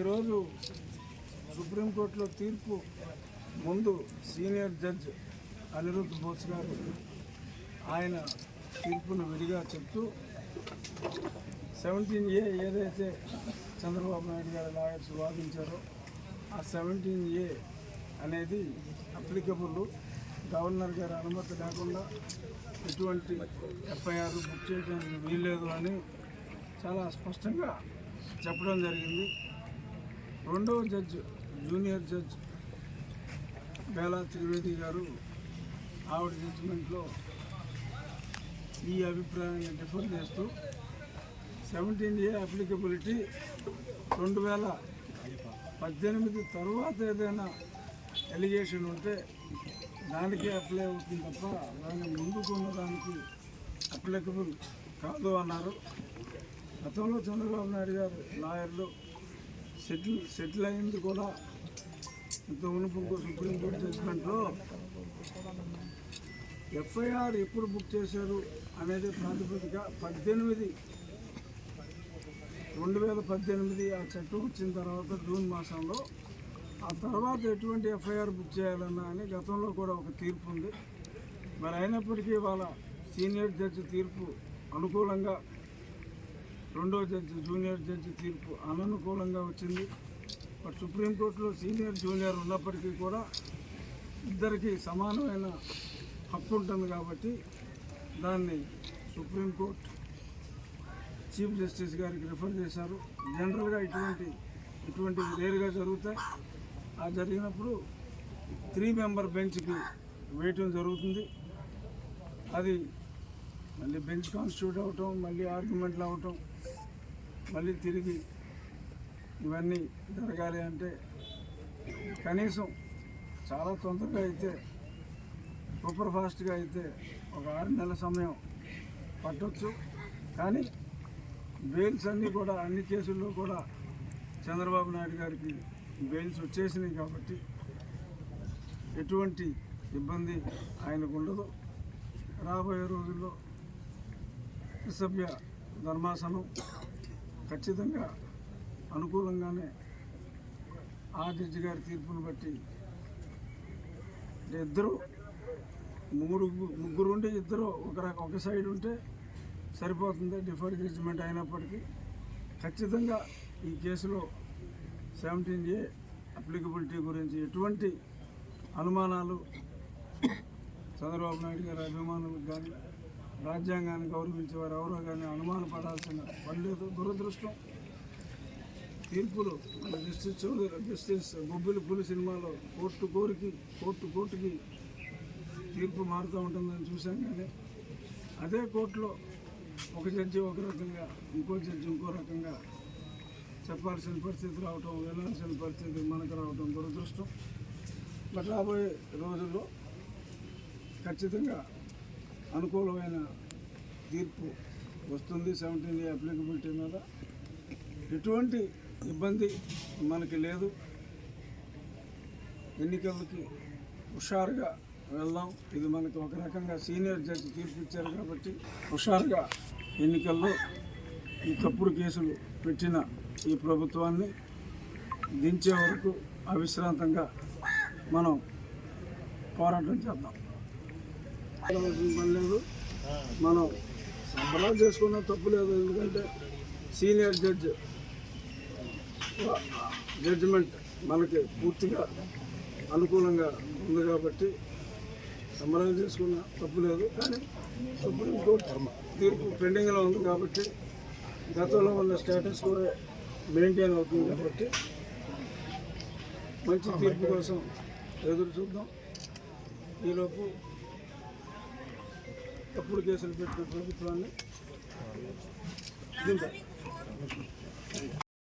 ఈరోజు సుప్రీంకోర్టులో తీర్పు ముందు సీనియర్ జడ్జ్ అనిరుద్ధ్ బోస్ గారు ఆయన తీర్పును విడిగా చెప్తూ సెవెంటీన్ ఏ ఏదైతే చంద్రబాబు నాయుడు గారి లాయర్స్ వాదించారో ఆ సెవెంటీన్ ఏ అనేది అప్లికబుల్. గవర్నర్ గారి అనుమతి లేకుండా ఎటువంటి ఎఫ్ఐఆర్ బుక్ చేయడానికి వీల్లేదు అని చాలా స్పష్టంగా చెప్పడం జరిగింది. రెండవ judge junior judge Bela Trivedi గారు ఆవిడ జడ్జిమెంట్లో ఈ అభిప్రాయాన్ని డిఫర్ చేస్తూ సెవెంటీన్ ఏ అప్లికబిలిటీ రెండు వేల పద్దెనిమిది తర్వాత ఏదైనా ఎలిగేషన్ ఉంటే దానికే అప్లై అవుతుంది తప్ప దాని ముందుకున్న దానికి అప్లికబుల్ కాదు అన్నారు. గతంలో చంద్రబాబు నాయుడు గారు లాయర్లు సెటిల్ సెటిల్ అయింది కూడా ఇంత మునుపు సుప్రీంకోర్టు జడ్జిమెంట్లో ఎఫ్ఐఆర్ ఎప్పుడు బుక్ చేశారు అనేది ప్రాతిపదిక పద్దెనిమిది రెండు వేల పద్దెనిమిది ఆ చట్టం వచ్చిన తర్వాత జూన్ మాసంలో ఆ తర్వాత ఎటువంటి ఎఫ్ఐఆర్ బుక్ చేయాలన్నా అని గతంలో కూడా ఒక తీర్పు ఉంది. మరి అయినప్పటికీ వాళ్ళ సీనియర్ జడ్జి తీర్పు అనుకూలంగా రెండో జడ్జి జూనియర్ జడ్జి తీర్పు అననుకూలంగా వచ్చింది. బట్ సుప్రీంకోర్టులో సీనియర్ జూనియర్ ఉన్నప్పటికీ కూడా ఇద్దరికి సమానమైన హక్కు ఉంటుంది కాబట్టి దాన్ని సుప్రీంకోర్టు చీఫ్ జస్టిస్ గారికి రిఫర్ చేశారు. జనరల్గా ఇటువంటి ఇటువంటివి రేరుగా జరుగుతాయి. ఆ జరిగినప్పుడు త్రీ మెంబర్ బెంచ్కి వేయటం జరుగుతుంది. అది మళ్ళీ బెంచ్ కాన్స్టిట్యూట్ అవటం మళ్ళీ ఆర్గ్యుమెంట్లు అవటం మళ్ళీ తిరిగి ఇవన్నీ జరగాలి అంటే కనీసం చాలా తొందరగా అయితే సూపర్ ఫాస్ట్గా అయితే ఒక ఆరు నెలల సమయం పట్టొచ్చు. కానీ బెయిల్స్ అన్నీ కూడా అన్ని కేసుల్లో కూడా చంద్రబాబు నాయుడు గారికి బెయిల్స్ వచ్చేసినాయి కాబట్టి ఎటువంటి ఇబ్బంది ఆయనకు ఉండదు. రాబోయే రోజుల్లో సభ్య ధర్మాసనం ఖచ్చితంగా అనుకూలంగానే ఆ జడ్జి గారి తీర్పును బట్టి ఇద్దరు మూడు ముగ్గురు ఉంటే ఇద్దరు ఒక ఒక సైడ్ ఉంటే సరిపోతుంది డిఫర్ జడ్జిమెంట్ అయినప్పటికీ ఖచ్చితంగా ఈ కేసులో సెవెంటీన్ ఏ అప్లికబిలిటీ గురించి ఎటువంటి అనుమానాలు చంద్రబాబు నాయుడు గారి అభిమానులకు కానీ రాజ్యాంగాన్ని గౌరవించే వారు ఎవరో కానీ అనుమానపడాల్సిన పని లేదు దురదృష్టం. తీర్పులు మన జస్టిస్ చౌదరి జస్టిస్ బొబ్బిలి పులి సినిమాలో కోర్టు కోరికి కోర్టు కోర్టుకి తీర్పు మారుతూ ఉంటుందని చూసాం కానీ అదే కోర్టులో ఒక జడ్జి ఒక రకంగా ఇంకో జడ్జి ఇంకో రకంగా చెప్పాల్సిన పరిస్థితి రావటం వెళ్ళాల్సిన పరిస్థితి మనకు రావటం దురదృష్టం. బట్ రాబోయే రోజుల్లో ఖచ్చితంగా అనుకూలమైన తీర్పు వస్తుంది. సెవెంటీన్ ఏ అప్లికబిలిటీ మీద ఎటువంటి ఇబ్బంది మనకి లేదు. ఎన్నికలకి హుషారుగా వెళ్దాం. ఇది మనకు ఒక రకంగా సీనియర్ జడ్జి తీర్పు ఇచ్చారు కాబట్టి హుషారుగా ఎన్నికల్లో ఈ తప్పుడు కేసులు పెట్టిన ఈ ప్రభుత్వాన్ని దించే వరకు అవిశ్రాంతంగా మనం పోరాటం చేద్దాం. లేదు మనం సంబరాలు చేసుకున్న తప్పు లేదు ఎందుకంటే సీనియర్ జడ్జ్ జడ్జిమెంట్ మనకి పూర్తిగా అనుకూలంగా ఉంది కాబట్టి సంబరాలు చేసుకున్న తప్పు లేదు కానీ సుప్రీంకోర్టు తీర్పు పెండింగ్లో ఉంది కాబట్టి గతంలో ఉన్న స్టేటస్ కూడా మెయింటైన్ అవుతుంది కాబట్టి మంచి తీర్పు కోసం ఎదురు చూద్దాం. ఈలోపు ఎప్పుడు కేసులు పెట్టిన ప్రభుత్వాన్ని?